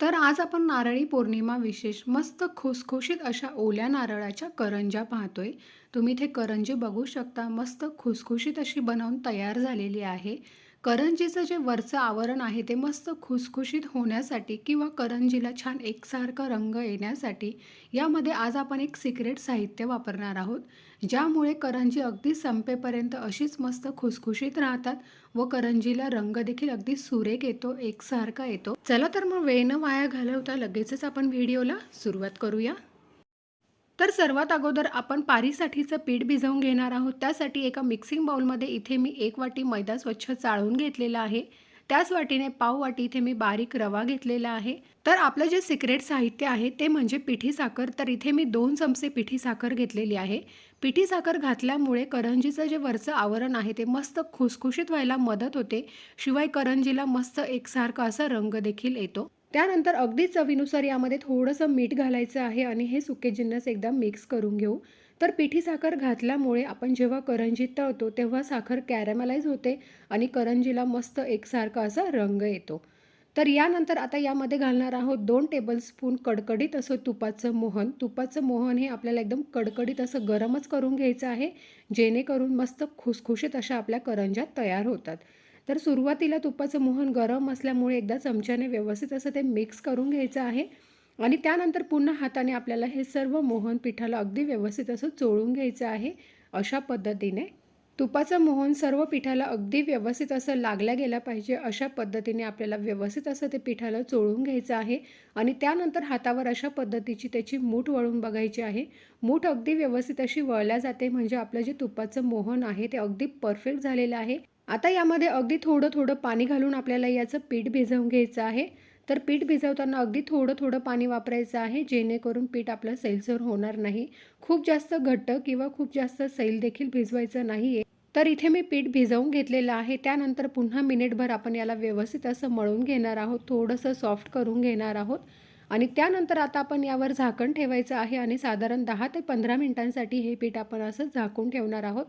तर आज आपण नारळी पौर्णिमा विशेष मस्त खुसखुशीत अशा ओल्या नारळाच्या करंज्या पाहतोय. तुम्ही इथे करंजी बघू शकता. मस्त खुसखुशीत अशी बनवून तयार झालेली आहे. करंजीचं जे वरचं आवरण आहे ते मस्त खुसखुशीत होण्यासाठी किंवा करंजीला छान एकसारखा रंग येण्यासाठी यामध्ये आज आपण एक सिक्रेट साहित्य वापरणार आहोत ज्यामुळे करंजी अगदी संपेपर्यंत अशीच मस्त खुसखुशीत राहतात व करंजीला रंग देखील अगदी सुरेख येतो एकसारखा येतो. चला तर मग वेळ न वाया घालवता लगेचच आपण व्हिडिओला सुरुवात करूया. तर सर्वात अगोदर आपण पारीसाठीचं पीठ भिजवून घेणार आहोत. त्यासाठी एका मिक्सिंग बाउलमध्ये इथे मी एक वाटी मैदा स्वच्छ चाळून घेतलेला आहे. त्याच वाटीने पाव वाटी इथे मी बारीक रवा घेतलेला आहे. तर आपलं जे सिक्रेट साहित्य आहे ते म्हणजे पिठी साखर. तर इथे मी दोन चमचे पिठी साखर घेतलेली आहे. पिठी साखर घातल्यामुळे करंजीचं जे वरचं आवरण आहे ते मस्त खुसखुशीत व्हायला मदत होते. शिवाय करंजीला मस्त एकसारखा असा रंग देखील येतो. त्यानंतर अगदी चवीनुसार यामध्ये थोडंसं मीठ घालायचं आहे आणि हे सुके जिन्नस एकदा मिक्स करून घेऊ. तर पिठी साखर घातल्यामुळे आपण जेव्हा करंजी तळतो तेव्हा साखर कॅरेमलाइज होते आणि करंजीला मस्त एकसारखा असा रंग येतो. तर यानंतर आता यामध्ये घालणार आहोत दोन टेबलस्पून कडकडीत असं तुपाचं मोहन. तुपाचं मोहन हे आपल्याला एकदम कडकडीत असं गरमच करून घ्यायचं आहे जेणेकरून मस्त खुसखुशीत अशा आपल्या करंज्या तयार होतात. तर सुरुवातीला तुपाचं मोहन गरम असल्यामुळे एकदा चमच्याने व्यवस्थित असं ते मिक्स करून घ्यायचं आहे. आणि त्यानंतर पुन्हा हाताने आपल्याला हे सर्व मोहन पिठाला अगदी व्यवस्थित असं चोळून घ्यायचं आहे. अशा पद्धतीने तुपाचं मोहन सर्व पिठाला अगदी व्यवस्थित असं लागल्या गेला पाहिजे अशा पद्धतीने आपल्याला व्यवस्थित असं ते पिठाला चोळून घ्यायचं आहे. आणि त्यानंतर हातावर अशा पद्धतीची त्याची मूठ वळून बघायची आहे. मूठ अगदी व्यवस्थित अशी वळल्या जाते म्हणजे आपलं जे तुपाचं मोहन आहे ते अगदी परफेक्ट झालेलं आहे. आता यामध्ये अगदी थोडं थोडं पाणी घालून आपल्याला याचं पीठ भिजवून घ्यायचं आहे. तर पीठ भिजवताना अगदी थोडं थोडं पाणी वापरायचं आहे जेणेकरून पीठ आपलं सैलसर होणार नाही. खूप जास्त घट्ट किंवा खूप जास्त सैल देखील भिजवायचं नाही आहे तर इथे मी पीठ भिजवून घेतलेलं आहे. त्यानंतर पुन्हा मिनिटभर आपण याला व्यवस्थित असं मळून घेणार आहोत थोडंसं सॉफ्ट करून घेणार आहोत. आणि त्यानंतर आता आपण यावर झाकण ठेवायचं आहे आणि साधारण दहा ते पंधरा मिनिटांसाठी हे पीठ आपण असं झाकून ठेवणार आहोत.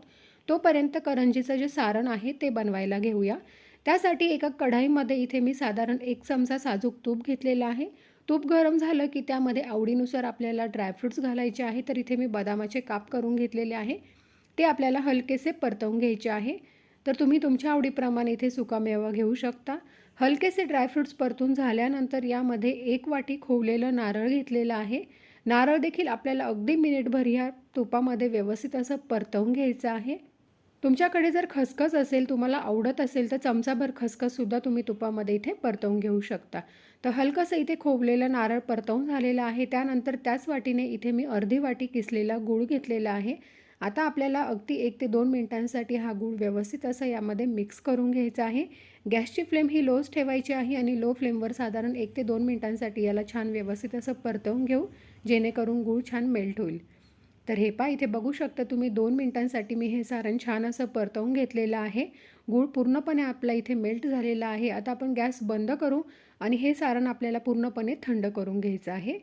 तोपर्यंत करंजीचं जे सारण आहे ते बनवायला घेऊया. त्यासाठी एका कढाईमध्ये इथे मी साधारण एक चमचा साजूक तूप घेतलेला आहे. तूप गरम झालं की त्यामध्ये आवडीनुसार आपल्याला ड्रायफ्रूट्स घालायचे आहे तर इथे मी बदामाचे काप करून घेतलेले आहे. ते आपल्याला हलकेसे परतवून घ्यायचे आहे. तर तुम्ही तुमच्या आवडीप्रमाणे इथे सुकामेवा घेऊ शकता. हलकेसे ड्रायफ्रूट्स परतून झाल्यानंतर यामध्ये एक वाटी खोवलेलं नारळ घेतलेलं आहे. नारळ देखील आपल्याला अगदी मिनिटभर ह्या तुपामध्ये व्यवस्थित असं परतवून घ्यायचं आहे. तुमच्याकडे जर खसखस असेल तुम्हाला आवडत असेल तर चमचाभर खसखससुद्धा तुम्ही तुपामध्ये इथे परतवून घेऊ शकता. तर हलकंसं इथे खोबलेलं नारळ परतवून झालेलं आहे. त्यानंतर त्याच वाटीने इथे मी अर्धी वाटी किसलेला गूळ घेतलेला आहे. आता आपल्याला अगदी एक ते दोन मिनिटांसाठी हा गूळ व्यवस्थित असं यामध्ये मिक्स करून घ्यायचा आहे. गॅसची फ्लेम ही लोच ठेवायची आहे आणि लो फ्लेमवर साधारण एक ते दोन मिनिटांसाठी याला छान व्यवस्थित असं परतवून घेऊ जेणेकरून गूळ छान मेल्ट होईल. तर हे पा इथे बघू शकता तुम्ही दोन मिनटांसाठी मी हे सारण छान असं परतवून घेतलेलं आहे. गूळ पूर्णपणे आपला इथे मेल्ट झालेला आहे. आता आपण गॅस बंद करू आणि हे सारण आपल्याला पूर्णपणे थंड करून घ्यायचं आहे.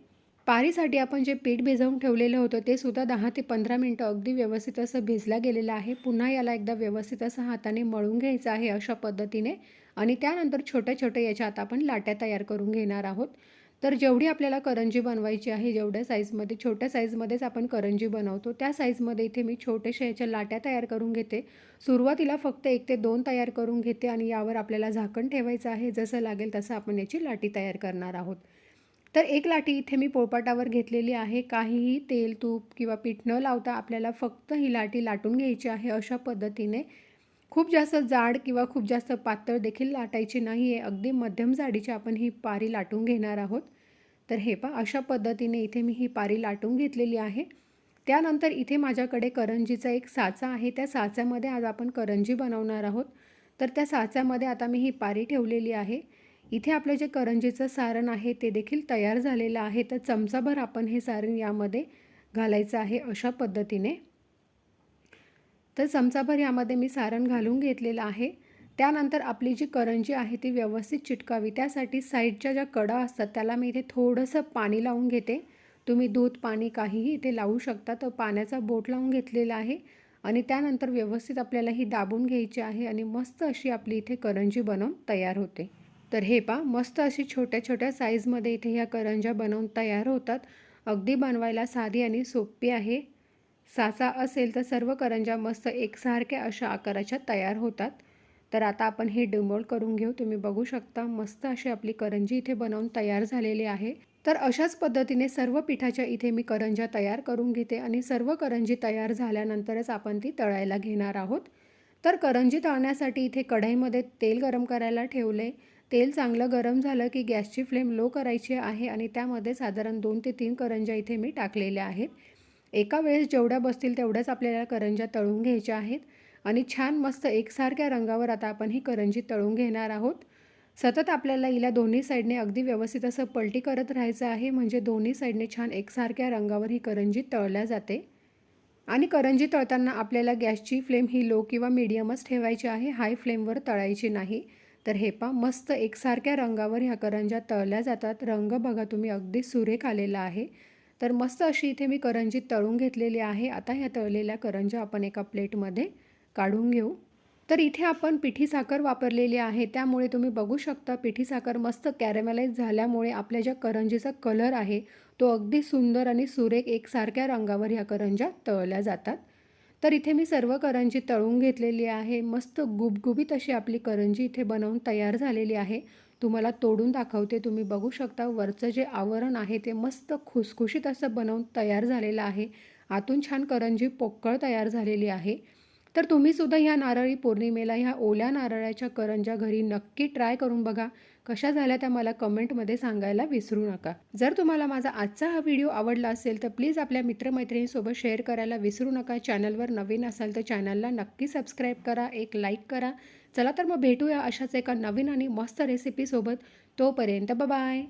पारीसाठी आपण जे पीठ भिजवून ठेवलेलं होतं ते सुद्धा दहा ते पंधरा मिनटं अगदी व्यवस्थित असं भिजलं गेलेलं आहे. पुन्हा याला एकदा व्यवस्थित असं हाताने मळून घ्यायचं आहे अशा पद्धतीने. आणि त्यानंतर छोट्या छोट्या याच्या आता आपण लाट्या तयार करून घेणार आहोत. तर जेवढी आपल्याला करंजी बनवायची आहे जेवढ्या साईजमध्ये छोट्या साईजमध्येच आपण करंजी बनवतो त्या साईजमध्ये इथे मी छोट्याशा याच्या लाट्या तयार करून घेते. सुरुवातीला फक्त एक ते दोन तयार करून घेते आणि यावर आपल्याला झाकण ठेवायचं आहे. जसं लागेल तसं आपण याची लाटी तयार करणार आहोत. तर एक लाटी इथे मी पोळपाटावर घेतलेली आहे. काहीही तेल तूप किंवा पीठ न लावता आपल्याला फक्त ही लाटी लाटून घ्यायची आहे अशा पद्धतीने. खूप जास्त जाड किंवा खूप जास्त पातळ देखील लाटायची नाही आहे अगदी मध्यम जाडीची आपण ही पारी लाटून घेणार आहोत. तर हे पा अशा पद्धतीने इथे मी ही पारी लाटून घेतलेली आहे. त्यानंतर इथे माझ्याकडे करंजीचा एक साचा आहे. त्या साच्यामध्ये आज आपण करंजी बनवणार आहोत. तर त्या साच्यामध्ये आता मी ही पारी ठेवलेली आहे. इथे आपलं जे करंजीचं सारण आहे ते देखील तयार झालेलं आहे. तर चमचाभर आपण हे सारण यामध्ये घालायचं आहे अशा पद्धतीने. तर चमचाभर यामध्ये मी सारण घालून घेतलेलं आहे. त्यानंतर आपली जी करंजी आहे ती व्यवस्थित चिटकावी. त्यासाठी साईडच्या ज्या कडा असतात त्याला मी इथे थोडंसं पाणी लावून घेते. तुम्ही दूध पाणी काहीही इथे लावू शकता. तर पाण्याचा बोट लावून घेतलेला आहे आणि त्यानंतर व्यवस्थित आपल्याला ही दाबून घ्यायची आहे आणि मस्त अशी आपली इथे करंजी बनवून तयार होते. तर हे पा मस्त अशी छोट्या छोट्या साईजमध्ये इथे ह्या करंज्या बनवून तयार होतात. अगदी बनवायला साधी आणि सोपी आहे. साचा असेल तर सर्व करंज्या मस्त एकसारख्या अशा आकाराच्या तयार होतात. तर आता आपण हे डिमोल्ड करून घेऊ. तुम्ही बघू शकता मस्त अशी आपली करंजी इथे बनवून तयार झालेली आहे. तर अशाच पद्धतीने सर्व पिठाच्या इथे मी करंज्या तयार करून घेते आणि सर्व करंजी तयार झाल्यानंतरच आपण ती तळायला घेणार आहोत. तर करंजी तळण्यासाठी इथे कढईमध्ये तेल गरम करायला ठेवले. तेल चांगलं गरम झालं की गॅसची फ्लेम लो करायची आहे आणि त्यामध्ये साधारण दोन ते तीन करंज्या इथे मी टाकलेल्या आहेत. एका वेळेस जेवढ्या बसतील तेवढ्याच आपल्याला करंज्या तळून घ्यायच्या आहेत. आणि छान मस्त एकसारख्या रंगावर आता आपण ही करंजी तळून घेणार आहोत. सतत आपल्याला हिला दोन्ही साईडने अगदी व्यवस्थित असं पलटी करत राहायचं आहे. म्हणजे दोन्ही साईडने छान एकसारख्या रंगावर ही करंजी तळल्या जाते. आणि करंजी तळताना आपल्याला गॅसची फ्लेम ही लो किंवा मीडियमच ठेवायची आहे. हाय फ्लेमवर तळायची नाही. तर हे पा मस्त एकसारख्या रंगावर ह्या करंज्या तळल्या जातात. रंग बघा तुम्ही अगदी सुरेख आलेला आहे. तर मस्त अशी इथे मी करंजी तळून घेतलेली आहे. आता ह्या तळलेल्या करंज्या आपण एका प्लेटमध्ये काढून घेऊ. तर इथे आपण पिठी साखर वापरलेली आहे. त्यामुळे तुम्ही बघू शकता पिठी साखर मस्त कॅरेमलाइज झाल्यामुळे आपल्या ज्या करंजीचा कलर आहे तो अगदी सुंदर आणि सुरेख एकसारख्या रंगावर ह्या करंज्या तळल्या जातात. तर इथे मी सर्व करंजी तळून घेतलेली आहे. मस्त गुबगुबीत अशी आपली करंजी इथे बनवून तयार झालेली आहे. तुम्हाला तोडून दाखवते. तुम्ही बघू शकता वरचं जे आवरण आहे ते मस्त खुसखुशीत असं बनवून तयार झालेलं आहे. आतून छान करंजी पोकळ तयार झालेली आहे. तर तुम्हीसुद्धा ह्या नारळी पौर्णिमेला ह्या ओल्या नारळाच्या करंज्या घरी नक्की ट्राय करून बघा. कशा झाल्या त्या मला कमेंटमध्ये सांगायला विसरू नका. जर तुम्हाला माझा आजचा हा व्हिडिओ आवडला असेल तर प्लीज आपल्या मित्रमैत्रिणींसोबत शेअर करायला विसरू नका. चॅनलवर नवीन असाल तर चॅनलला नक्की सबस्क्राईब करा एक लाईक करा. चला तर मग भेटूया अशाच एका नवीन आणि मस्त रेसिपीसोबत तोपर्यंत बाय